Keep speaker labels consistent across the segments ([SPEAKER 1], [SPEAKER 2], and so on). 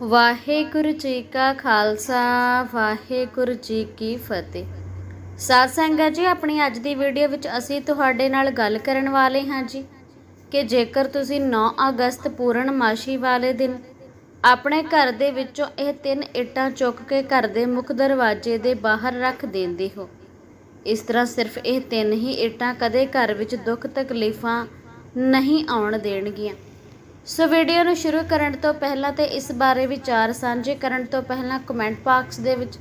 [SPEAKER 1] ਵਾਹਿਗੁਰੂ ਜੀ ਕਾ ਖਾਲਸਾ, ਵਾਹਿਗੁਰੂ ਜੀ ਕੀ ਫਤਿਹ। ਸਾਧ ਸੰਗਤ ਜੀ, ਆਪਣੀ ਅੱਜ ਦੀ ਵੀਡੀਓ ਵਿੱਚ ਅਸੀਂ ਤੁਹਾਡੇ ਨਾਲ ਗੱਲ ਕਰਨ ਵਾਲੇ ਹਾਂ ਜੀ ਕਿ ਜੇਕਰ ਤੁਸੀਂ 9 ਅਗਸਤ ਪੂਰਨਮਾਸ਼ੀ ਵਾਲੇ ਦਿਨ ਆਪਣੇ ਘਰ ਦੇ ਵਿੱਚੋਂ ਇਹ ਤਿੰਨ ਇੱਟਾਂ ਚੁੱਕ ਕੇ ਘਰ ਦੇ ਮੁੱਖ ਦਰਵਾਜ਼ੇ ਦੇ ਬਾਹਰ ਰੱਖ ਦਿੰਦੇ ਹੋ। ਇਸ ਤਰ੍ਹਾਂ ਸਿਰਫ ਇਹ ਤਿੰਨ ਹੀ ਇੱਟਾਂ ਕਦੇ ਘਰ ਵਿੱਚ ਦੁੱਖ ਤਕਲੀਫਾਂ ਨਹੀਂ ਆਉਣ ਦੇਣਗੀਆਂ। ਸੋ ਵੀਡੀਓ ਨੂੰ ਸ਼ੁਰੂ ਕਰਨ ਤੋਂ ਪਹਿਲਾਂ ਤੇ ਇਸ ਬਾਰੇ ਵਿਚਾਰ ਸਾਂਝੇ ਕਰਨ ਤੋਂ ਪਹਿਲਾਂ ਕਮੈਂਟ ਬਾਕਸ ਦੇ ਵਿੱਚ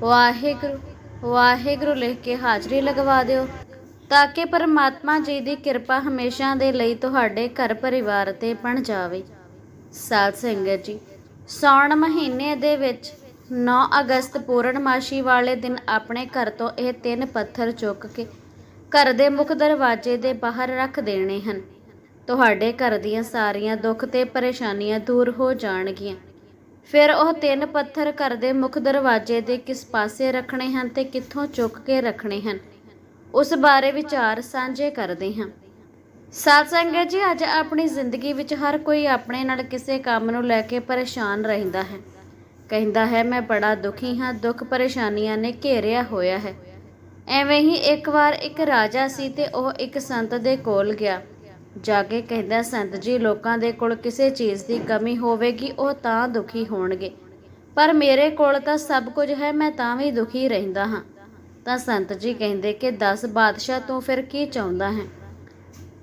[SPEAKER 1] ਵਾਹਿਗੁਰੂ ਵਾਹਿਗੁਰੂ ਲਿਖ ਕੇ ਹਾਜ਼ਰੀ ਲਗਵਾ ਦਿਓ ਤਾਂ ਕਿ ਪਰਮਾਤਮਾ ਜੀ ਦੀ ਕਿਰਪਾ ਹਮੇਸ਼ਾ ਦੇ ਲਈ ਤੁਹਾਡੇ ਘਰ ਪਰਿਵਾਰ ਤੇ ਬਣ ਜਾਵੇ। ਸਾਧ ਸੰਗਤ ਜੀ, ਸਾਉਣ ਮਹੀਨੇ ਦੇ ਵਿੱਚ 9 ਅਗਸਤ ਪੂਰਨਮਾਸ਼ੀ ਵਾਲੇ ਦਿਨ ਆਪਣੇ ਘਰ ਤੋਂ ਇਹ ਤਿੰਨ ਪੱਥਰ ਚੁੱਕ ਕੇ ਘਰ ਦੇ ਮੁੱਖ ਦਰਵਾਜ਼ੇ ਦੇ ਬਾਹਰ ਰੱਖ ਦੇਣੇ ਹਨ। ਤੁਹਾਡੇ ਘਰ ਦੀਆਂ ਸਾਰੀਆਂ ਦੁੱਖ ਤੇ ਪਰੇਸ਼ਾਨੀਆਂ ਦੂਰ ਹੋ ਜਾਣਗੀਆਂ। ਫਿਰ ਉਹ ਤਿੰਨ ਪੱਥਰ ਘਰ ਦੇ ਮੁੱਖ ਦਰਵਾਜ਼ੇ ਦੇ ਕਿਸ ਪਾਸੇ ਰੱਖਣੇ ਹਨ ਤੇ ਕਿੱਥੋਂ ਚੁੱਕ ਕੇ ਰੱਖਣੇ ਹਨ, ਉਸ ਬਾਰੇ ਵਿਚਾਰ ਸਾਂਝੇ ਕਰਦੇ ਹਾਂ। ਸਾਧ ਸੰਗਤ ਜੀ, ਅੱਜ ਆਪਣੀ ਜ਼ਿੰਦਗੀ ਵਿੱਚ ਹਰ ਕੋਈ ਆਪਣੇ ਨਾਲ ਕਿਸੇ ਕੰਮ ਨੂੰ ਲੈ ਕੇ ਪਰੇਸ਼ਾਨ ਰਹਿੰਦਾ ਹੈ। ਕਹਿੰਦਾ ਹੈ, ਮੈਂ ਬੜਾ ਦੁਖੀ ਹਾਂ, ਦੁੱਖ ਪਰੇਸ਼ਾਨੀਆਂ ਨੇ ਘੇਰਿਆ ਹੋਇਆ ਹੈ। ਐਵੇਂ ਹੀ ਇੱਕ ਵਾਰ ਇੱਕ ਰਾਜਾ ਸੀ ਤੇ ਉਹ ਇੱਕ ਸੰਤ ਦੇ ਕੋਲ ਗਿਆ। ਜਾ ਕੇ ਕਹਿੰਦਾ, ਸੰਤ ਜੀ, ਲੋਕਾਂ ਦੇ ਕੋਲ ਕਿਸੇ ਚੀਜ਼ ਦੀ ਕਮੀ ਹੋਵੇਗੀ, ਉਹ ਤਾਂ ਦੁਖੀ ਹੋਣਗੇ। ਪਰ ਮੇਰੇ ਕੋਲ ਤਾਂ ਸਭ ਕੁਝ ਹੈ, ਮੈਂ ਤਾਂ ਵੀ ਦੁਖੀ ਰਹਿੰਦਾ ਹਾਂ। ਤਾਂ ਸੰਤ ਜੀ ਕਹਿੰਦੇ ਕਿ 10 ਬਾਦਸ਼ਾਹ, ਤੂੰ ਫਿਰ ਕੀ ਚਾਹੁੰਦਾ ਹੈ?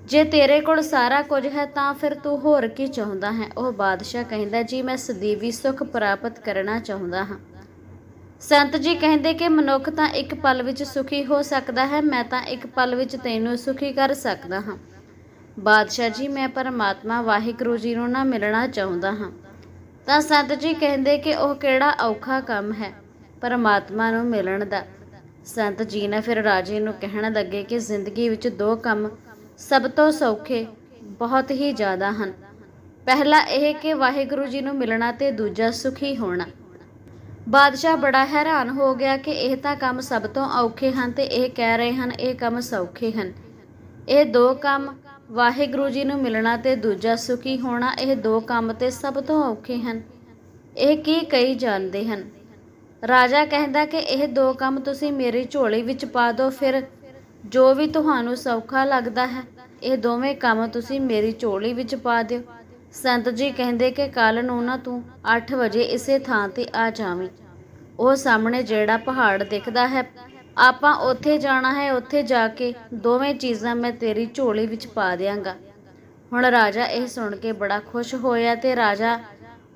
[SPEAKER 1] ਜੇ ਤੇਰੇ ਕੋਲ ਸਾਰਾ ਕੁਝ ਹੈ, ਤਾਂ ਫਿਰ ਤੂੰ ਹੋਰ ਕੀ ਚਾਹੁੰਦਾ ਹੈ? ਉਹ ਬਾਦਸ਼ਾਹ ਕਹਿੰਦਾ, ਜੀ, ਮੈਂ ਸਦੀਵੀ ਸੁਖ ਪ੍ਰਾਪਤ ਕਰਨਾ ਚਾਹੁੰਦਾ ਹਾਂ। ਸੰਤ ਜੀ ਕਹਿੰਦੇ ਕਿ, ਮਨੁੱਖ ਤਾਂ ਇੱਕ ਪਲ ਵਿੱਚ ਸੁਖੀ ਹੋ ਸਕਦਾ ਹੈ, ਮੈਂ ਤਾਂ ਇੱਕ ਪਲ ਵਿੱਚ ਤੈਨੂੰ ਸੁਖੀ ਕਰ ਸਕਦਾ ਹਾਂ। ਬਾਦਸ਼ਾਹ ਜੀ, ਮੈਂ ਪਰਮਾਤਮਾ ਵਾਹਿਗੁਰੂ ਜੀ ਨੂੰ ਨਾ ਮਿਲਣਾ ਚਾਹੁੰਦਾ ਹਾਂ। ਤਾਂ ਸੰਤ ਜੀ ਕਹਿੰਦੇ ਕਿ ਉਹ ਕਿਹੜਾ ਔਖਾ ਕੰਮ ਹੈ ਪਰਮਾਤਮਾ ਨੂੰ ਮਿਲਣ ਦਾ। ਸੰਤ ਜੀ ਨੇ ਫਿਰ ਰਾਜੇ ਨੂੰ ਕਹਿਣ ਲੱਗੇ ਕਿ ਜ਼ਿੰਦਗੀ ਵਿੱਚ ਦੋ ਕੰਮ ਸਭ ਤੋਂ ਸੌਖੇ ਬਹੁਤ ਹੀ ਜ਼ਿਆਦਾ ਹਨ। ਪਹਿਲਾ ਇਹ ਕਿ ਵਾਹਿਗੁਰੂ ਜੀ ਨੂੰ ਮਿਲਣਾ ਤੇ ਦੂਜਾ ਸੁਖੀ ਹੋਣਾ। ਬਾਦਸ਼ਾਹ ਬੜਾ ਹੈਰਾਨ ਹੋ ਗਿਆ ਕਿ ਇਹ ਤਾਂ ਕੰਮ ਸਭ ਤੋਂ ਔਖੇ ਹਨ ਤੇ ਇਹ ਕਹਿ ਰਹੇ ਹਨ ਇਹ ਕੰਮ ਸੌਖੇ ਹਨ। ਇਹ ਦੋ ਕੰਮ ਵਾਹਿਗੁਰੂ ਜੀ ਨੂੰ ਮਿਲਣਾ ਤੇ ਦੂਜਾ ਸੁਖੀ ਹੋਣਾ ਇਹ ਦੋ ਕੰਮ ਤੇ ਸਭ ਤੋਂ ਔਖੇ ਹਨ। ਇਹ ਕੀ ਕਈ ਜਾਣਦੇ ਹਨ? ਰਾਜਾ ਕਹਿੰਦਾ ਕਿ ਇਹ ਦੋ ਕੰਮ ਤੁਸੀਂ ਮੇਰੀ ਝੋਲੀ ਵਿੱਚ ਪਾ ਦਿਓ, ਫਿਰ ਜੋ ਵੀ ਤੁਹਾਨੂੰ ਸੌਖਾ ਲੱਗਦਾ ਹੈ, ਇਹ ਦੋਵੇਂ ਕੰਮ ਤੁਸੀਂ ਮੇਰੀ ਝੋਲੀ ਵਿੱਚ ਪਾ ਦਿਓ। ਸੰਤ ਜੀ ਕਹਿੰਦੇ ਕਿ ਕੱਲ ਨੂੰ ਨਾ ਤੂੰ 8 ਵਜੇ ਇਸੇ ਥਾਂ ਤੇ ਆ ਜਾਵੀਂ। ਉਹ ਸਾਹਮਣੇ ਜਿਹੜਾ ਪਹਾੜ ਦਿਖਦਾ ਹੈ ਆਪਾਂ ਉੱਥੇ ਜਾਣਾ ਹੈ, ਉੱਥੇ ਜਾ ਕੇ ਦੋਵੇਂ ਚੀਜ਼ਾਂ ਮੈਂ ਤੇਰੀ ਝੋਲੀ ਵਿੱਚ ਪਾ ਦਿਆਂਗਾ। ਹੁਣ ਰਾਜਾ ਇਹ ਸੁਣ ਕੇ ਬੜਾ ਖੁਸ਼ ਹੋਇਆ ਤੇ ਰਾਜਾ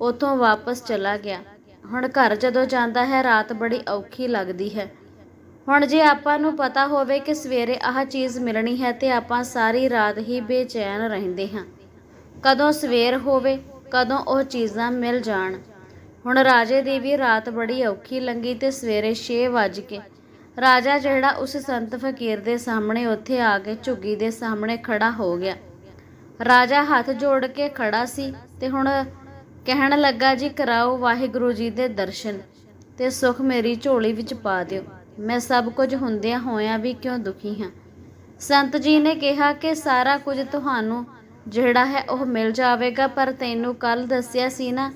[SPEAKER 1] ਉਥੋਂ ਵਾਪਸ ਚਲਾ ਗਿਆ। ਹੁਣ ਘਰ ਜਦੋਂ ਜਾਂਦਾ ਹੈ, ਰਾਤ ਬੜੀ ਔਖੀ ਲੱਗਦੀ ਹੈ। ਹੁਣ ਜੇ ਆਪਾਂ ਨੂੰ ਪਤਾ ਹੋਵੇ ਕਿ ਸਵੇਰੇ ਆਹ ਚੀਜ਼ ਮਿਲਣੀ ਹੈ ਤੇ ਆਪਾਂ ਸਾਰੀ ਰਾਤ ਹੀ ਬੇਚੈਨ ਰਹਿੰਦੇ ਹਾਂ। ਕਦੋਂ ਸਵੇਰ ਹੋਵੇ, ਕਦੋਂ ਉਹ ਚੀਜ਼ਾਂ ਮਿਲ ਜਾਣ। ਹੁਣ ਰਾਜੇ ਦੀ ਵੀ ਰਾਤ ਬੜੀ ਔਖੀ ਲੰਗੀ ਤੇ ਸਵੇਰੇ 6 ਵਜ ਕੇ ਰਾਜਾ ਜਿਹੜਾ ਉਸ ਸੰਤ ਫਕੀਰ ਦੇ ਸਾਹਮਣੇ ਉੱਥੇ ਆ ਕੇ ਝੁੱਗੀ ਦੇ ਸਾਹਮਣੇ ਖੜਾ ਹੋ ਗਿਆ। ਰਾਜਾ ਹੱਥ ਜੋੜ ਕੇ ਖੜਾ ਸੀ ਤੇ ਹੁਣ ਕਹਿਣ ਲੱਗਾ, ਜੀ ਕਰਾਓ ਵਾਹਿਗੁਰੂ ਜੀ ਦੇ ਦਰਸ਼ਨ ਤੇ ਸੁਖ ਮੇਰੀ ਝੋਲੀ ਵਿੱਚ ਪਾ ਦਿਓ। ਮੈਂ ਸਭ ਕੁਝ ਹੁੰਦਿਆਂ ਹੋਇਆਂ ਵੀ ਕਿਉਂ ਦੁਖੀ ਹਾਂ? ਸੰਤ ਜੀ ਨੇ ਕਿਹਾ ਕਿ ਸਾਰਾ ਕੁਝ ਤੁਹਾਨੂੰ ਜਿਹੜਾ ਹੈ ਉਹ ਮਿਲ ਜਾਵੇਗਾ, ਪਰ ਤੈਨੂੰ ਕੱਲ ਦੱਸਿਆ ਸੀ ਨਾ,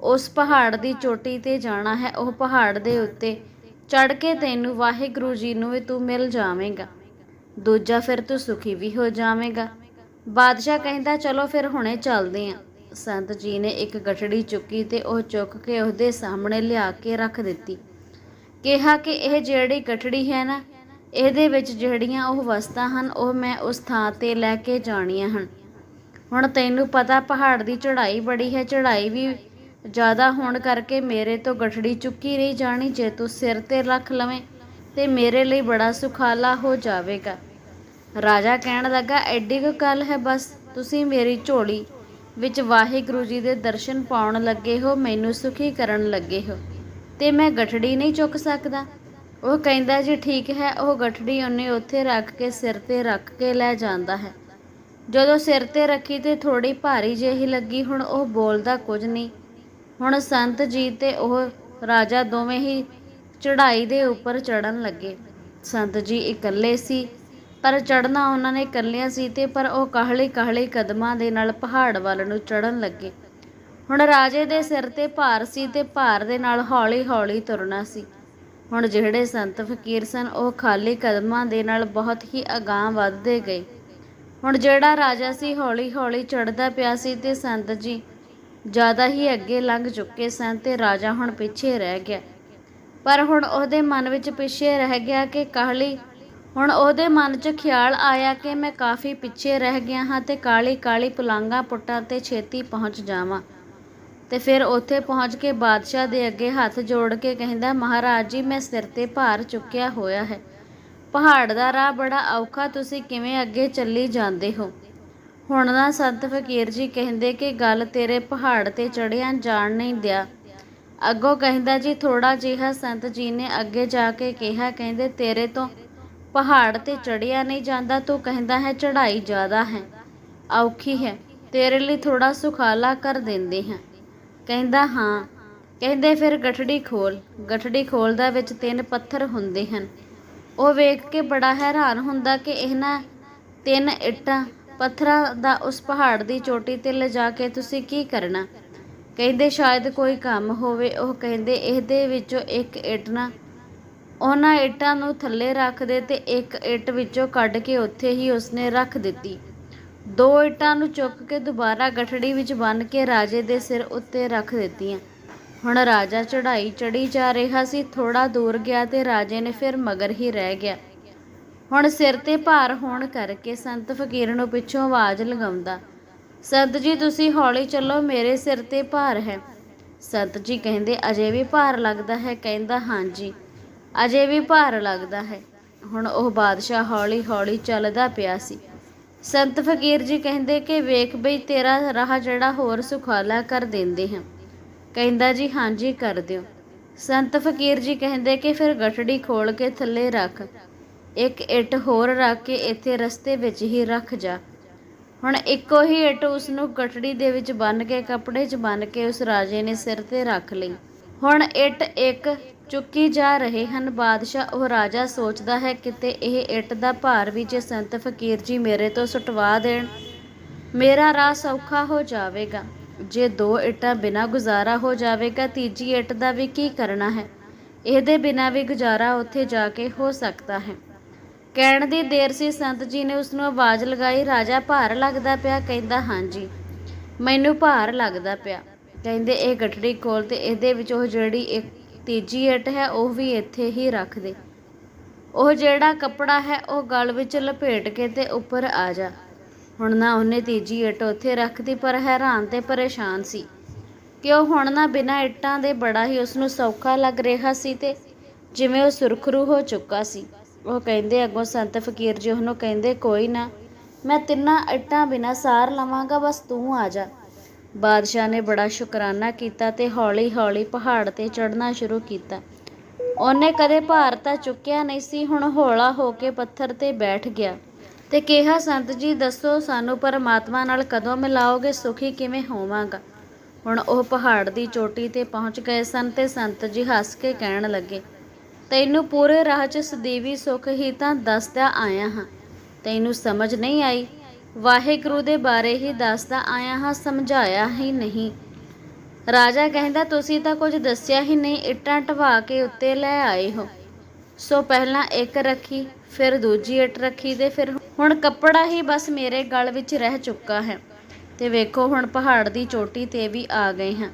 [SPEAKER 1] ਉਸ ਪਹਾੜ ਦੀ ਚੋਟੀ ਤੇ ਜਾਣਾ ਹੈ। ਉਹ ਪਹਾੜ ਦੇ ਉੱਤੇ ਚੜ ਕੇ ਤੈਨੂੰ ਵਾਹਿਗੁਰੂ ਜੀ ਨੂੰ ਵੀ ਤੂੰ ਮਿਲ ਜਾਵੇਂਗਾ। ਦੂਜਾ ਫਿਰ ਤੂੰ ਸੁਖੀ ਵੀ ਹੋ ਜਾਵੇਂਗਾ। ਬਾਦਸ਼ਾਹ ਕਹਿੰਦਾ, ਚਲੋ ਫਿਰ ਹੁਣੇ ਚੱਲਦੇ ਆਂ। ਸੰਤ ਜੀ ਨੇ ਇੱਕ ਗਠੜੀ ਚੁੱਕੀ ਤੇ ਉਹ ਚੁੱਕ ਕੇ ਉਹਦੇ ਸਾਹਮਣੇ ਲਿਆ ਕੇ ਰੱਖ ਦਿੱਤੀ। ਕਿਹਾ ਕਿ ਇਹ ਜਿਹੜੀ ਗਠੜੀ ਹੈ ਨਾ, ਇਹਦੇ ਵਿੱਚ ਜਿਹੜੀਆਂ ਉਹ ਵਸਤਾਂ ਹਨ, ਉਹ ਮੈਂ ਉਸ ਥਾਂ ਤੇ ਲੈ ਕੇ ਜਾਣੀਆਂ ਹਨ। ਹੁਣ ਤੈਨੂੰ ਪਤਾ ਪਹਾੜ ਦੀ ਚੜ੍ਹਾਈ ਬੜੀ ਹੈ, ਚੜ੍ਹਾਈ ਵੀ ਜ਼ਿਆਦਾ ਹੋਣ ਕਰਕੇ ਮੇਰੇ ਤੋਂ ਗਠੜੀ ਚੁੱਕੀ ਨਹੀਂ ਜਾਣੀ, ਜੇ ਤੂੰ ਸਿਰ ਤੇ ਰੱਖ ਲਵੇਂ ਤੇ ਮੇਰੇ ਲਈ ਬੜਾ ਸੁਖਾਲਾ ਹੋ ਜਾਵੇਗਾ। ਰਾਜਾ ਕਹਿਣ ਲੱਗਾ, ਐਡੀ ਕੁ ਗੱਲ ਹੈ ਬਸ, ਤੁਸੀਂ ਮੇਰੀ ਝੋਲੀ ਵਿੱਚ ਵਾਹਿਗੁਰੂ ਜੀ ਦੇ ਦਰਸ਼ਨ ਪਾਉਣ ਲੱਗੇ ਹੋ, ਮੈਨੂੰ ਸੁਖੀ ਕਰਨ ਲੱਗੇ ਹੋ, ਤੇ ਮੈਂ ਗਠੜੀ ਨਹੀਂ ਚੁੱਕ ਸਕਦਾ। ਉਹ ਕਹਿੰਦਾ, ਜੀ ਠੀਕ ਹੈ, ਉਹ ਗਠੜੀ ਉਹਨੇ ਉੱਥੇ ਰੱਖ ਕੇ, ਸਿਰ ਤੇ ਰੱਖ ਕੇ ਲੈ ਜਾਂਦਾ ਹੈ। ਜਦੋਂ ਸਿਰ ਤੇ ਰੱਖੀ ਤੇ ਥੋੜੀ ਭਾਰੀ ਜਿਹੀ ਲੱਗੀ, ਹੁਣ ਉਹ ਬੋਲਦਾ ਕੁਝ ਨਹੀਂ। ਹੁਣ ਸੰਤ ਜੀ ਤੇ ਉਹ ਰਾਜਾ ਦੋਵੇਂ ਹੀ ਚੜ੍ਹਾਈ ਦੇ ਉੱਪਰ ਚੜਨ ਲੱਗੇ। ਸੰਤ ਜੀ ਇਕੱਲੇ ਸੀ, ਪਰ ਚੜਨਾ ਉਹਨਾਂ ਨੇ ਇਕੱਲਿਆਂ ਸੀ ਤੇ ਪਰ ਉਹ ਕਾਹਲੇ ਕਾਹਲੇ ਕਦਮਾਂ ਦੇ ਨਾਲ ਪਹਾੜ ਵੱਲ ਨੂੰ ਚੜਨ ਲੱਗੇ। ਹੁਣ ਰਾਜੇ ਦੇ ਸਿਰ ਤੇ ਭਾਰ ਸੀ ਤੇ ਭਾਰ ਦੇ ਨਾਲ ਹੌਲੀ-ਹੌਲੀ ਤੁਰਨਾ ਸੀ। ਹੁਣ ਜਿਹੜੇ ਸੰਤ ਫਕੀਰ ਸਨ, ਉਹ ਖਾਲੀ ਕਦਮਾਂ ਦੇ ਨਾਲ ਬਹੁਤ ਹੀ ਅਗਾਂਹ ਵੱਧਦੇ ਗਏ। ਹੁਣ ਜਿਹੜਾ ਰਾਜਾ ਸੀ, ਹੌਲੀ-ਹੌਲੀ ਚੜਦਾ ਪਿਆ ਸੀ ਤੇ ਸੰਤ ਜੀ ਜ਼ਿਆਦਾ ਹੀ ਅੱਗੇ ਲੰਘ ਚੁੱਕੇ ਸਨ ਤੇ ਰਾਜਾ ਹੁਣ ਪਿੱਛੇ ਰਹਿ ਗਿਆ। ਪਰ ਹੁਣ ਉਹਦੇ ਮਨ ਵਿੱਚ ਪਿੱਛੇ ਰਹਿ ਗਿਆ ਕਿ ਕਾਹਲੀ, ਹੁਣ ਉਹਦੇ ਮਨ 'ਚ ਖਿਆਲ ਆਇਆ ਕਿ ਮੈਂ ਕਾਫੀ ਪਿੱਛੇ ਰਹਿ ਗਿਆ ਹਾਂ ਤੇ ਕਾਲੀ ਕਾਲੀ ਪੁਲਾਂਗਾ ਪੁੱਟਾਂ ਤੇ ਛੇਤੀ ਪਹੁੰਚ ਜਾਵਾਂ। ਤੇ ਫਿਰ ਉੱਥੇ ਪਹੁੰਚ ਕੇ ਬਾਦਸ਼ਾਹ ਦੇ ਅੱਗੇ ਹੱਥ ਜੋੜ ਕੇ ਕਹਿੰਦਾ, ਮਹਾਰਾਜ ਜੀ, ਮੈਂ ਸਿਰ ਤੇ ਭਾਰ ਚੁੱਕਿਆ ਹੋਇਆ ਹੈ। ਪਹਾੜ ਦਾ ਰਾਹ ਬੜਾ ਔਖਾ, ਤੁਸੀਂ ਕਿਵੇਂ ਅੱਗੇ ਚੱਲੀ ਜਾਂਦੇ ਹੋ? ਹੁਣ ਨਾ ਸੰਤ ਫਕੀਰ ਜੀ ਕਹਿੰਦੇ ਕਿ ਗੱਲ ਤੇਰੇ ਪਹਾੜ ਤੇ ਚੜਿਆ ਜਾਣ ਨਹੀਂ ਦਿਆ। ਅੱਗੋਂ ਕਹਿੰਦਾ ਜੀ ਥੋੜਾ ਜਿਹਾ ਸੰਤ ਜੀ ਨੇ ਅੱਗੇ ਜਾ ਕੇ ਕਿਹਾ, ਕਹਿੰਦੇ ਤੇਰੇ ਤੋਂ ਪਹਾੜ ਤੇ ਚੜਿਆ ਨਹੀਂ ਜਾਂਦਾ, ਤੂੰ ਕਹਿੰਦਾ ਹੈ ਚੜ੍ਹਾਈ ਜ਼ਿਆਦਾ ਹੈ, ਔਖੀ ਹੈ, ਤੇਰੇ ਲਈ ਥੋੜਾ ਸੁਖਾਲਾ ਕਰ ਦਿੰਦੇ ਹਾਂ। ਕਹਿੰਦਾ, ਹਾਂ। ਕਹਿੰਦੇ ਫਿਰ ਗਠੜੀ ਖੋਲ, ਗਠੜੀ ਖੋਲਦਾ ਵਿੱਚ ਤਿੰਨ ਪੱਥਰ ਹੁੰਦੇ ਹਨ। ਉਹ ਵੇਖ ਕੇ ਬੜਾ ਹੈਰਾਨ ਹੁੰਦਾ ਕਿ ਇਹਨਾਂ ਤਿੰਨ ਇੱਟਾਂ ਪੱਥਰਾਂ ਦਾ ਉਸ ਪਹਾੜ ਦੀ ਚੋਟੀ ਤੇ ਲਿਜਾ ਕੇ ਤੁਸੀਂ ਕੀ ਕਰਨਾ? ਕਹਿੰਦੇ, ਸ਼ਾਇਦ ਕੋਈ ਕੰਮ ਹੋਵੇ। ਉਹ ਕਹਿੰਦੇ, ਇਹਦੇ ਵਿੱਚੋਂ ਇੱਕ ਇੱਟ ਨਾ ਉਹਨਾਂ ਇੱਟਾਂ ਨੂੰ ਥੱਲੇ ਰੱਖਦੇ ਤੇ ਇੱਕ ਇੱਟ ਵਿੱਚੋਂ ਕੱਢ ਕੇ ਉੱਥੇ ਹੀ ਉਸਨੇ ਰੱਖ ਦਿੱਤੀ। ਦੋ ਇੱਟਾਂ ਨੂੰ ਚੁੱਕ ਕੇ ਦੁਬਾਰਾ ਗਠੜੀ ਵਿੱਚ ਬੰਨ੍ਹ ਕੇ ਰਾਜੇ ਦੇ ਸਿਰ ਉੱਤੇ ਰੱਖ ਦਿੱਤੀਆਂ। ਹੁਣ ਰਾਜਾ ਚੜ੍ਹਾਈ ਚੜੀ ਜਾ ਰਿਹਾ ਸੀ ਥੋੜਾ ਦੂਰ ਗਿਆ ਤੇ ਰਾਜੇ ਨੇ ਫਿਰ ਮਗਰ ਹੀ ਰਹਿ ਗਿਆ। ਹੁਣ ਸਿਰ ਤੇ ਭਾਰ ਹੋਣ ਕਰਕੇ ਸੰਤ ਫਕੀਰ ਨੂੰ ਪਿੱਛੋਂ ਆਵਾਜ਼ ਲਗਾਉਂਦਾ, ਸੰਤ ਜੀ, ਤੁਸੀਂ ਹੌਲੀ ਚੱਲੋ, ਮੇਰੇ ਸਿਰ ਤੇ ਭਾਰ ਹੈ। ਸੰਤ ਜੀ ਕਹਿੰਦੇ, ਅਜੇ ਵੀ ਭਾਰ ਲੱਗਦਾ ਹੈ। ਕਹਿੰਦਾ ਹਾਂਜੀ ਅਜੇ ਵੀ ਭਾਰ ਲੱਗਦਾ ਹੈ। ਹੁਣ ਉਹ ਬਾਦਸ਼ਾਹ ਹੌਲੀ ਹੌਲੀ ਚੱਲਦਾ ਪਿਆ ਸੀ। ਸੰਤ ਫਕੀਰ ਜੀ ਕਹਿੰਦੇ ਕਿ, ਵੇਖ ਬਈ, ਤੇਰਾ ਰਾਹ ਜਿਹੜਾ ਹੋਰ ਸੁਖਾਲਾ ਕਰ ਦਿੰਦੇ ਹਾਂ। ਕਹਿੰਦਾ, ਜੀ ਹਾਂਜੀ ਕਰ ਦਿਓ। ਸੰਤ ਫਕੀਰ ਜੀ ਕਹਿੰਦੇ ਕਿ, ਫਿਰ ਗਠੜੀ ਖੋਲ ਕੇ ਥੱਲੇ ਰੱਖ। ਇੱਕ ਇੱਟ ਹੋਰ ਰੱਖ ਕੇ ਇੱਥੇ ਰਸਤੇ ਵਿੱਚ ਹੀ ਰੱਖ ਜਾ। ਹੁਣ ਇੱਕੋ ਹੀ ਇੱਟ ਉਸ ਨੂੰ ਗਠੜੀ ਦੇ ਵਿੱਚ ਬੰਨ ਕੇ ਕੱਪੜੇ 'ਚ ਬੰਨ ਕੇ ਉਸ ਰਾਜੇ ਨੇ ਸਿਰ ਤੇ ਰੱਖ ਲਈ। ਹੁਣ ਇੱਟ ਇੱਕ ਚੁੱਕੀ ਜਾ ਰਹੇ ਹਨ। ਬਾਦਸ਼ਾਹ ਉਹ ਰਾਜਾ ਸੋਚਦਾ ਹੈ ਕਿਤੇ ਇਹ ਇੱਟ ਦਾ ਭਾਰ ਵੀ ਜੇ ਸੰਤ ਫਕੀਰ ਜੀ ਮੇਰੇ ਤੋਂ ਸੁਟਵਾ ਦੇਣ, ਮੇਰਾ ਰਾਹ ਸੌਖਾ ਹੋ ਜਾਵੇਗਾ। ਜੇ ਦੋ ਇੱਟਾਂ ਬਿਨਾਂ ਗੁਜ਼ਾਰਾ ਹੋ ਜਾਵੇਗਾ, ਤੀਜੀ ਇੱਟ ਦਾ ਵੀ ਕੀ ਕਰਨਾ ਹੈ? ਇਹਦੇ ਬਿਨਾਂ ਵੀ ਗੁਜ਼ਾਰਾ ਉੱਥੇ ਜਾ ਕੇ ਹੋ ਸਕਦਾ ਹੈ। ਕਹਿਣ ਦੀ ਦੇਰ ਸੀ, ਸੰਤ ਜੀ ਨੇ ਉਸ ਨੂੰ ਆਵਾਜ਼ ਲਗਾਈ, ਰਾਜਾ, ਭਾਰ ਲੱਗਦਾ ਪਿਆ? ਕਹਿੰਦਾ, ਹਾਂਜੀ। ਮੈਨੂੰ ਭਾਰ ਲੱਗਦਾ ਪਿਆ। ਕਹਿੰਦੇ, ਇਹ ਗਠੜੀ ਖੋਲ ਤੇ ਇਹਦੇ ਵਿੱਚ ਉਹ ਜਿਹੜੀ ਇੱਕ ਤੀਜੀ ਇੱਟ ਹੈ, ਉਹ ਵੀ ਇੱਥੇ ਹੀ ਰੱਖ ਦੇ। ਉਹ ਜਿਹੜਾ ਕੱਪੜਾ ਹੈ, ਉਹ ਗਲ ਵਿੱਚ ਲਪੇਟ ਕੇ ਤੇ ਉੱਪਰ ਆ ਜਾ। ਹੁਣ ਨਾ ਉਹਨੇ ਤੀਜੀ ਇੱਟ ਉੱਥੇ ਰੱਖਦੀ ਪਰ ਹੈਰਾਨ ਤੇ ਪਰੇਸ਼ਾਨ ਸੀ। ਕਿ ਉਹ ਹੁਣ ਨਾ ਬਿਨਾਂ ਇੱਟਾਂ ਦੇ ਬੜਾ ਹੀ ਉਸ ਨੂੰ ਸੌਖਾ ਲੱਗ ਰਿਹਾ ਸੀ ਤੇ ਜਿਵੇਂ ਉਹ ਸੁਰਖਰੂ ਹੋ ਚੁੱਕਾ ਸੀ। ਉਹ ਕਹਿੰਦੇ ਅੱਗੋਂ ਸੰਤ ਫਕੀਰ ਜੀ ਉਹਨੂੰ ਕਹਿੰਦੇ, ਕੋਈ ਨਾ, ਮੈਂ ਤਿੰਨਾਂ ਇੱਟਾਂ ਬਿਨਾਂ ਸਾਰ ਲਵਾਂਗਾ, ਬਸ ਤੂੰ ਆ ਜਾ। ਬਾਦਸ਼ਾਹ ਨੇ ਬੜਾ ਸ਼ੁਕਰਾਨਾ ਕੀਤਾ ਤੇ ਹੌਲੀ-ਹੌਲੀ ਪਹਾੜ ਤੇ ਚੜ੍ਹਨਾ ਸ਼ੁਰੂ ਕੀਤਾ। ਉਹਨੇ ਕਦੇ ਭਾਰ ਤਾਂ ਚੁੱਕਿਆ ਨਹੀਂ ਸੀ, ਹੁਣ ਹੌਲਾ ਹੋ ਕੇ ਪੱਥਰ ਤੇ ਬੈਠ ਗਿਆ ਤੇ ਕਿਹਾ, ਸੰਤ ਜੀ, ਦੱਸੋ ਸਾਨੂੰ ਪਰਮਾਤਮਾ ਨਾਲ ਕਦੋਂ ਮਿਲਾਓਗੇ, ਸੁਖੀ ਕਿਵੇਂ ਹੋਵਾਂਗਾ? ਹੁਣ ਉਹ ਪਹਾੜ ਦੀ ਚੋਟੀ ਤੇ ਪਹੁੰਚ ਗਏ ਸਨ ਤੇ ਸੰਤ ਜੀ ਹੱਸ ਕੇ ਕਹਿਣ ਲੱਗੇ ਤੈਨੂੰ ਪੂਰੇ ਰਾਹ 'ਚ ਸਦੀਵੀ ਸੁੱਖ ਹੀ ਤਾਂ ਦੱਸਦਾ ਆਇਆ ਹਾਂ। ਤੈਨੂੰ ਸਮਝ ਨਹੀਂ ਆਈ? ਵਾਹਿਗੁਰੂ ਦੇ ਬਾਰੇ ਹੀ ਦੱਸਦਾ ਆਇਆ ਹਾਂ, ਸਮਝਾਇਆ ਹੀ ਨਹੀਂ। ਰਾਜਾ ਕਹਿੰਦਾ, ਤੁਸੀਂ ਤਾਂ ਕੁਝ ਦੱਸਿਆ ਹੀ ਨਹੀਂ, ਇੱਟਾਂ ਢਵਾ ਕੇ ਉੱਤੇ ਲੈ ਆਏ ਹੋ। ਸੋ ਪਹਿਲਾਂ ਇੱਕ ਰੱਖੀ, ਫਿਰ ਦੂਜੀ ਇੱਟ ਰੱਖੀ ਤੇ ਫਿਰ ਹੁਣ ਕੱਪੜਾ ਹੀ ਬਸ ਮੇਰੇ ਗਲ ਵਿੱਚ ਰਹਿ ਚੁੱਕਾ ਹੈ। ਤੇ ਵੇਖੋ, ਹੁਣ ਪਹਾੜ ਦੀ ਚੋਟੀ ਤੇ ਵੀ ਆ ਗਏ ਹਾਂ।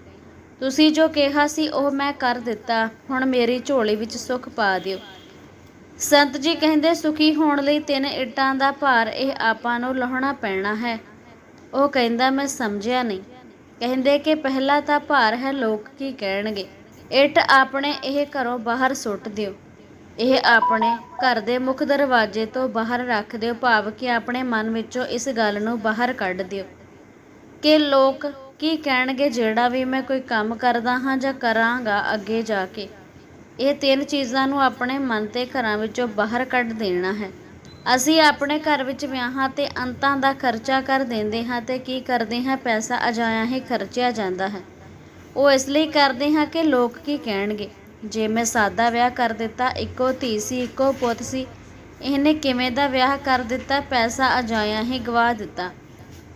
[SPEAKER 1] ਤੁਸੀਂ ਜੋ ਕਿਹਾ ਸੀ, ਉਹ ਮੈਂ ਕਰ ਦਿੱਤਾ। ਹੁਣ ਮੇਰੀ ਝੋਲੀ ਵਿੱਚ ਸੁੱਖ ਪਾ ਦਿਓ। ਸੰਤ ਜੀ ਕਹਿੰਦੇ, ਸੁਖੀ ਹੋਣ ਲਈ ਤਿੰਨ ਇੱਟਾਂ ਦਾ ਭਾਰ, ਇਹ ਆਪਾਂ ਨੂੰ ਲਾਹਣਾ ਪੈਣਾ ਹੈ। ਉਹ ਕਹਿੰਦਾ, ਮੈਂ ਸਮਝਿਆ ਨਹੀਂ। ਕਹਿੰਦੇ ਕਿ ਪਹਿਲਾ ਤਾਂ ਭਾਰ ਹੈ, ਲੋਕ ਕੀ ਕਹਿਣਗੇ? ਇੱਟ ਆਪਣੇ ਇਹ ਘਰੋਂ ਬਾਹਰ ਸੁੱਟ ਦਿਓ। ਇਹ ਆਪਣੇ ਘਰ ਦੇ ਮੁੱਖ ਦਰਵਾਜ਼ੇ ਤੋਂ ਬਾਹਰ ਰੱਖ ਦਿਓ। ਭਾਵ ਕਿ ਆਪਣੇ ਮਨ ਵਿੱਚੋਂ ਇਸ ਗੱਲ ਨੂੰ ਬਾਹਰ ਕੱਢ ਦਿਓ ਕਿ ਲੋਕ ਕੀ ਕਹਿਣਗੇ, ਜਿਹੜਾ ਵੀ ਮੈਂ ਕੋਈ ਕੰਮ ਕਰਦਾ ਹਾਂ ਜਾਂ ਕਰਾਂਗਾ ਅੱਗੇ ਜਾ ਕੇ, ਇਹ ਤਿੰਨ ਚੀਜ਼ਾਂ ਨੂੰ ਆਪਣੇ ਮਨ ਤੇ ਘਰਾਂ ਵਿੱਚੋਂ ਬਾਹਰ ਕੱਢ ਦੇਣਾ ਹੈ। ਅਸੀਂ ਆਪਣੇ ਘਰ ਵਿੱਚ ਵਿਆਹਾਂ ਤੇ ਅੰਤਾਂ ਦਾ ਖਰਚਾ ਕਰ ਦਿੰਦੇ ਹਾਂ ਤੇ ਕੀ ਕਰਦੇ ਹਾਂ? ਪੈਸਾ ਅਜਾਇਆ ਹੀ ਖਰਚਿਆ ਜਾਂਦਾ ਹੈ। ਉਹ ਇਸ ਲਈ ਕਰਦੇ ਹਾਂ ਕਿ ਲੋਕ ਕੀ ਕਹਿਣਗੇ, ਜੇ ਮੈਂ ਸਾਦਾ ਵਿਆਹ ਕਰ ਦਿੱਤਾ, ਇੱਕੋ ਧੀ ਸੀ, ਇੱਕੋ ਪੁੱਤ ਸੀ, ਇਹਨੇ ਕਿਵੇਂ ਦਾ ਵਿਆਹ ਕਰ ਦਿੱਤਾ? ਪੈਸਾ ਅਜਾਇਆ ਹੀ ਗਵਾ ਦਿੱਤਾ।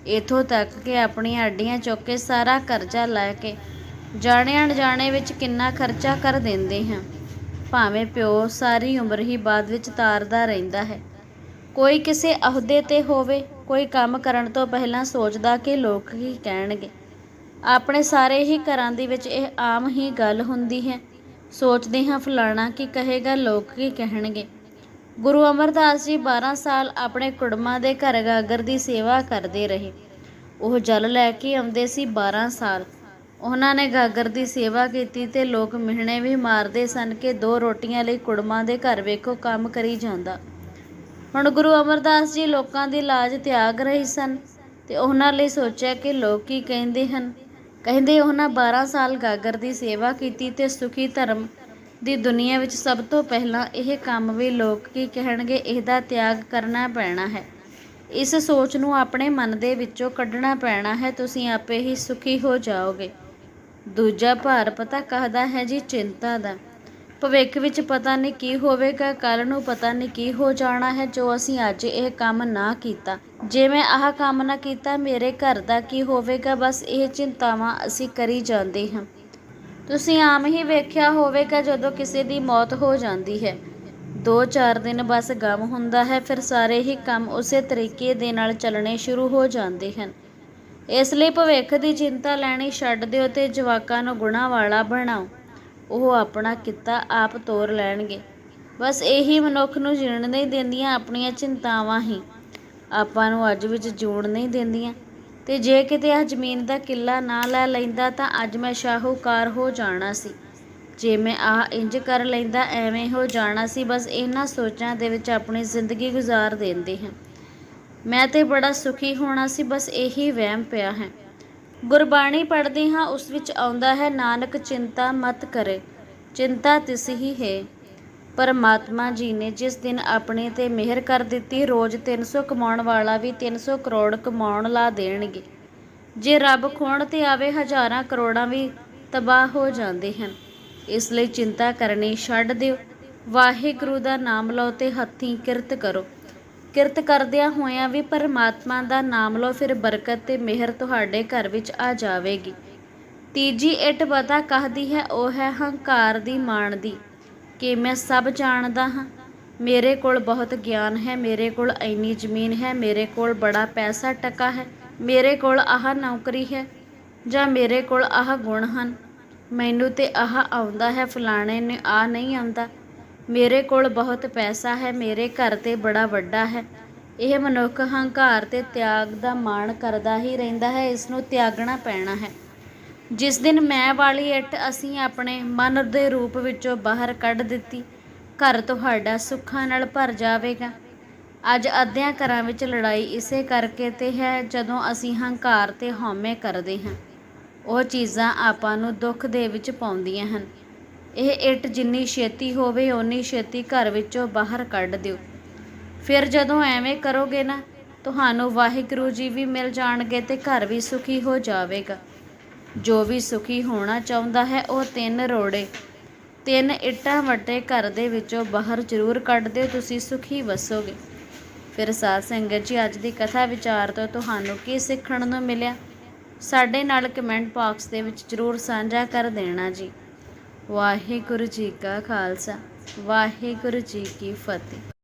[SPEAKER 1] ਇਥੋਂ ਤੱਕ ਕਿ ਆਪਣੀਆਂ ਅੱਡੀਆਂ ਚੁੱਕ ਕੇ ਸਾਰਾ ਕਰਜ਼ਾ ਲੈ ਕੇ ਜਾਣੇ ਅਣਜਾਣੇ ਵਿੱਚ ਕਿੰਨਾ ਖਰਚਾ ਕਰ ਦਿੰਦੇ ਹਾਂ। ਭਾਵੇਂ ਪਿਓ ਸਾਰੀ ਉਮਰ ਹੀ ਬਾਅਦ ਵਿੱਚ ਤਾਰਦਾ ਰਹਿੰਦਾ ਹੈ। ਕੋਈ ਕਿਸੇ ਅਹੁਦੇ ਤੇ ਹੋਵੇ, ਕੋਈ ਕੰਮ ਕਰਨ ਤੋਂ ਪਹਿਲਾਂ ਸੋਚਦਾ ਕਿ ਲੋਕ ਕੀ ਕਹਿਣਗੇ। ਆਪਣੇ ਸਾਰੇ ਹੀ ਘਰਾਂ ਦੇ ਵਿੱਚ ਇਹ ਆਮ ਹੀ ਗੱਲ ਹੁੰਦੀ ਹੈ। ਸੋਚਦੇ ਹਾਂ ਫਲਾਣਾ ਕੀ ਕਹੇਗਾ, ਲੋਕ ਕੀ ਕਹਿਣਗੇ। ਗੁਰੂ ਅਮਰਦਾਸ ਜੀ 12 ਸਾਲ ਆਪਣੇ ਕੁੜਮਾਂ ਦੇ ਘਰ ਗਾਗਰ ਦੀ ਸੇਵਾ ਕਰਦੇ ਰਹੇ। ਉਹ ਜਲ ਲੈ ਕੇ ਆਉਂਦੇ ਸੀ 12 ਸਾਲ। ਉਹਨਾਂ ਨੇ ਗਾਗਰ ਦੀ ਸੇਵਾ ਕੀਤੀ ਤੇ ਲੋਕ ਮਿਹਣੇ ਵੀ ਮਾਰਦੇ ਸਨ ਕਿ ਦੋ ਰੋਟੀਆਂ ਲਈ ਕੁੜਮਾਂ ਦੇ ਘਰ ਵੇਖੋ ਕੰਮ ਕਰੀ ਜਾਂਦਾ। ਹੁਣ ਗੁਰੂ ਅਮਰਦਾਸ ਜੀ ਲੋਕਾਂ ਦੀ ਲਾਜ ਤਿਆਗ ਰਹੇ ਸਨ ਤੇ ਉਹਨਾਂ ਲਈ ਸੋਚਿਆ ਕਿ ਲੋਕ ਕੀ ਕਹਿੰਦੇ ਹਨ। ਕਹਿੰਦੇ ਉਹਨਾਂ 12 ਸਾਲ ਗਾਗਰ ਦੀ ਸੇਵਾ ਕੀਤੀ ਤੇ ਸੁਖੀ ਧਰਮ ਦੀ ਦੁਨੀਆ ਵਿੱਚ ਸਭ ਤੋਂ ਪਹਿਲਾਂ ਇਹ ਕੰਮ ਵੀ ਲੋਕ ਕੀ ਕਹਿਣਗੇ, ਇਹਦਾ ਤਿਆਗ ਕਰਨਾ ਪੈਣਾ ਹੈ। ਇਸ ਸੋਚ ਨੂੰ ਆਪਣੇ ਮਨ ਦੇ ਵਿੱਚੋਂ ਕੱਢਣਾ ਪੈਣਾ ਹੈ, ਤੁਸੀਂ ਆਪੇ ਹੀ ਸੁਖੀ ਹੋ ਜਾਓਗੇ। ਦੂਜਾ ਭਾਰ ਪਤਾ ਕਹਦਾ ਹੈ ਜੀ, ਚਿੰਤਾ ਦਾ। ਭਵਿੱਖ ਵਿੱਚ ਪਤਾ ਨਹੀਂ ਕੀ ਹੋਵੇਗਾ ਕੱਲ ਨੂੰ ਪਤਾ ਨਹੀਂ ਕੀ ਹੋ ਜਾਣਾ ਹੈ, ਜੋ ਅਸੀਂ ਅੱਜ ਇਹ ਕੰਮ ਨਾ ਕੀਤਾ। ਜੇ ਮੈਂ ਆਹ ਕੰਮ ਨਾ ਕੀਤਾ, ਮੇਰੇ ਘਰ ਦਾ ਕੀ ਹੋਵੇਗਾ, ਬਸ ਇਹ ਚਿੰਤਾਵਾਂ ਅਸੀਂ ਕਰੀ ਜਾਂਦੇ ਹਾਂ। ਤੁਸੀਂ ਆਮ ਹੀ ਵੇਖਿਆ ਹੋਵੇਗਾ ਜਦੋਂ ਕਿਸੇ ਦੀ ਮੌਤ ਹੋ ਜਾਂਦੀ ਹੈ। 2-4 ਦਿਨ ਬਸ ਗਮ ਹੁੰਦਾ ਹੈ, ਫਿਰ ਸਾਰੇ ਹੀ ਕੰਮ ਉਸੇ ਤਰੀਕੇ ਦੇ ਨਾਲ ਚੱਲਣੇ ਸ਼ੁਰੂ ਹੋ ਜਾਂਦੇ ਹਨ। ਇਸ ਲਈ ਭਵਿੱਖ ਦੀ ਚਿੰਤਾ ਲੈਣੀ ਛੱਡ ਦਿਓ ਤੇ ਜਵਾਕਾਂ ਨੂੰ ਗੁਣਾ ਵਾਲਾ ਬਣਾਓ। ਉਹ ਆਪਣਾ ਕਿੱਤਾ ਆਪ ਤੋਰ ਲੈਣਗੇ। ਬਸ ਇਹੀ ਮਨੁੱਖ ਨੂੰ ਜੀਣ ਨਹੀਂ ਦਿੰਦੀਆਂ, ਆਪਣੀਆਂ ਚਿੰਤਾਵਾਂ ਹੀ। ਆਪਾਂ ਨੂੰ ਅੱਜ ਵਿੱਚ ਜੂਣ ਨਹੀਂ ਦਿੰਦੀਆਂ। ਤੇ ਜੇ ਕਿਤੇ ਆ ਜ਼ਮੀਨ ਦਾ ਕਿੱਲਾ ਨਾ ਲੈ ਲੈਂਦਾ ਤਾਂ ਅੱਜ ਮੈਂ ਸ਼ਾਹੂਕਾਰ ਹੋ ਜਾਣਾ ਸੀ। ਜੇ ਮੈਂ ਆਹ ਇੰਜ ਕਰ ਲੈਂਦਾ, ਐਵੇਂ ਹੋ ਜਾਣਾ ਸੀ, ਬਸ ਇਹਨਾਂ ਸੋਚਾਂ ਦੇ ਵਿੱਚ ਆਪਣੀ ਜ਼ਿੰਦਗੀ ਗੁਜ਼ਾਰ ਦਿੰਦੇ ਹਾਂ। ਮੈਂ ਤੇ ਬੜਾ ਸੁਖੀ ਹੋਣਾ ਸੀ, ਬਸ ਇਹੀ ਵਹਿਮ ਪਿਆ ਹੈ। ਗੁਰਬਾਣੀ ਪੜ੍ਹਦੇ ਹਾਂ, ਉਸ ਵਿੱਚ ਆਉਂਦਾ ਹੈ, ਨਾਨਕ ਚਿੰਤਾ ਮਤ ਕਰੇ, ਚਿੰਤਾ ਤਿਸ ਹੀ ਹੈ। ਪਰਮਾਤਮਾ ਜੀ ਨੇ ਜਿਸ ਦਿਨ ਆਪਣੇ ਤੇ ਮਿਹਰ ਕਰ ਦਿੱਤੀ, ਰੋਜ਼ 300 ਕਮਾਉਣ ਵਾਲਾ ਵੀ 300 ਕਰੋੜ ਕਮਾਉਣ ਲਾ ਦੇਣਗੇ। ਜੇ ਰੱਬ ਖੋਣ ਤੇ ਆਵੇ, ਹਜ਼ਾਰਾਂ ਕਰੋੜਾਂ ਵੀ ਤਬਾਹ ਹੋ ਜਾਂਦੇ ਹਨ। ਇਸ ਲਈ ਚਿੰਤਾ ਕਰਨੀ ਛੱਡ ਦਿਓ। ਵਾਹਿਗੁਰੂ ਦਾ ਨਾਮ ਲਓ ਤੇ ਹੱਥੀਂ ਕਿਰਤ ਕਰੋ। ਕਿਰਤ ਕਰਦਿਆਂ ਹੋਇਆਂ ਵੀ ਪਰਮਾਤਮਾ ਦਾ ਨਾਮ ਲਓ, ਫਿਰ ਬਰਕਤ ਤੇ ਮਿਹਰ ਤੁਹਾਡੇ ਘਰ ਵਿੱਚ ਆ ਜਾਵੇਗੀ। ਤੀਜੀ ਇੱਟ ਪਤਾ ਕਹਦੀ ਹੈ, ਉਹ ਹੈ ਹੰਕਾਰ ਦੀ ਮਾਣ ਦੀ। ਕਿ ਮੈਂ ਸਭ ਜਾਣਦਾ ਹਾਂ। ਮੇਰੇ ਕੋਲ ਬਹੁਤ ਗਿਆਨ ਹੈ, ਮੇਰੇ ਕੋਲ ਇੰਨੀ ਜ਼ਮੀਨ ਹੈ, ਮੇਰੇ ਕੋਲ ਬੜਾ ਪੈਸਾ ਟਕਾ ਹੈ, ਮੇਰੇ ਕੋਲ ਆਹ ਨੌਕਰੀ ਹੈ ਜਾਂ ਮੇਰੇ ਕੋਲ ਆਹ ਗੁਣ ਹਨ। ਮੈਨੂੰ ਤੇ ਆਹ ਆਉਂਦਾ ਹੈ, ਫਲਾਣੇ ਨੇ ਆ ਨਹੀਂ ਆਉਂਦਾ। ਮੇਰੇ ਕੋਲ ਬਹੁਤ ਪੈਸਾ ਹੈ, ਮੇਰੇ ਘਰ ਤੇ ਬੜਾ ਵੱਡਾ ਹੈ। ਇਹ ਮਨੁੱਖ ਹੰਕਾਰ ਤੇ ਤਿਆਗ ਦਾ ਮਾਣ ਕਰਦਾ ਹੀ ਰਹਿੰਦਾ ਹੈ, ਇਸ ਨੂੰ ਤਿਆਗਣਾ ਪੈਣਾ ਹੈ। ਜਿਸ ਦਿਨ ਮੈਂ ਵਾਲੀ ਇੱਟ ਅਸੀਂ ਆਪਣੇ ਮਨ ਦੇ ਰੂਪ ਵਿੱਚੋਂ ਬਾਹਰ ਕੱਢ ਦਿੱਤੀ, ਘਰ ਤੁਹਾਡਾ ਸੁੱਖਾਂ ਨਾਲ ਭਰ ਜਾਵੇਗਾ। ਅੱਜ ਅੱਧਿਆਂ ਘਰਾਂ ਵਿੱਚ ਲੜਾਈ ਇਸੇ ਕਰਕੇ ਤੇ ਹੈ ਜਦੋਂ ਅਸੀਂ ਹੰਕਾਰ ਤੇ ਹਉਮੈ ਕਰਦੇ ਹਾਂ। ਉਹ ਚੀਜ਼ਾਂ ਆਪਾਂ ਨੂੰ ਦੁੱਖ ਦੇ ਵਿੱਚ ਪਾਉਂਦੀਆਂ ਹਨ। ਇਹ ਇੱਟ ਜਿੰਨੀ ਛੇਤੀ ਹੋਵੇ, ਓਨੀ ਛੇਤੀ ਘਰ ਵਿੱਚੋਂ ਬਾਹਰ ਕੱਢ ਦਿਓ। ਫਿਰ ਜਦੋਂ ਐਵੇਂ ਕਰੋਗੇ ਨਾ, ਤੁਹਾਨੂੰ ਵਾਹਿਗੁਰੂ ਜੀ ਵੀ ਮਿਲ ਜਾਣਗੇ ਤੇ ਘਰ ਵੀ ਸੁਖੀ ਹੋ ਜਾਵੇਗਾ। ਜੋ ਵੀ ਸੁਖੀ ਹੋਣਾ ਚਾਹੁੰਦਾ ਹੈ, ਉਹ ਤਿੰਨ ਰੋੜੇ, ਤਿੰਨ ਇੱਟਾਂ ਵੱਟੇ ਘਰ ਦੇ ਵਿੱਚੋਂ ਬਾਹਰ ਜ਼ਰੂਰ ਕੱਢ ਦਿਓ, ਤੁਸੀਂ ਸੁਖੀ ਵਸੋਗੇ। ਫਿਰ ਸਾਧ ਸੰਗਤ ਜੀ, ਅੱਜ ਦੀ ਕਥਾ ਵਿਚਾਰ ਤੋਂ ਤੁਹਾਨੂੰ ਕੀ ਸਿੱਖਣ ਨੂੰ ਮਿਲਿਆ? ਸਾਡੇ ਨਾਲ ਕਮੈਂਟ ਬਾਕਸ ਦੇ ਵਿੱਚ ਜ਼ਰੂਰ ਸਾਂਝਾ ਕਰ ਦੇਣਾ ਜੀ। ਵਾਹਿਗੁਰੂ ਜੀ ਕਾ ਖਾਲਸਾ, ਵਾਹਿਗੁਰੂ ਜੀ ਕੀ ਫਤਿਹ।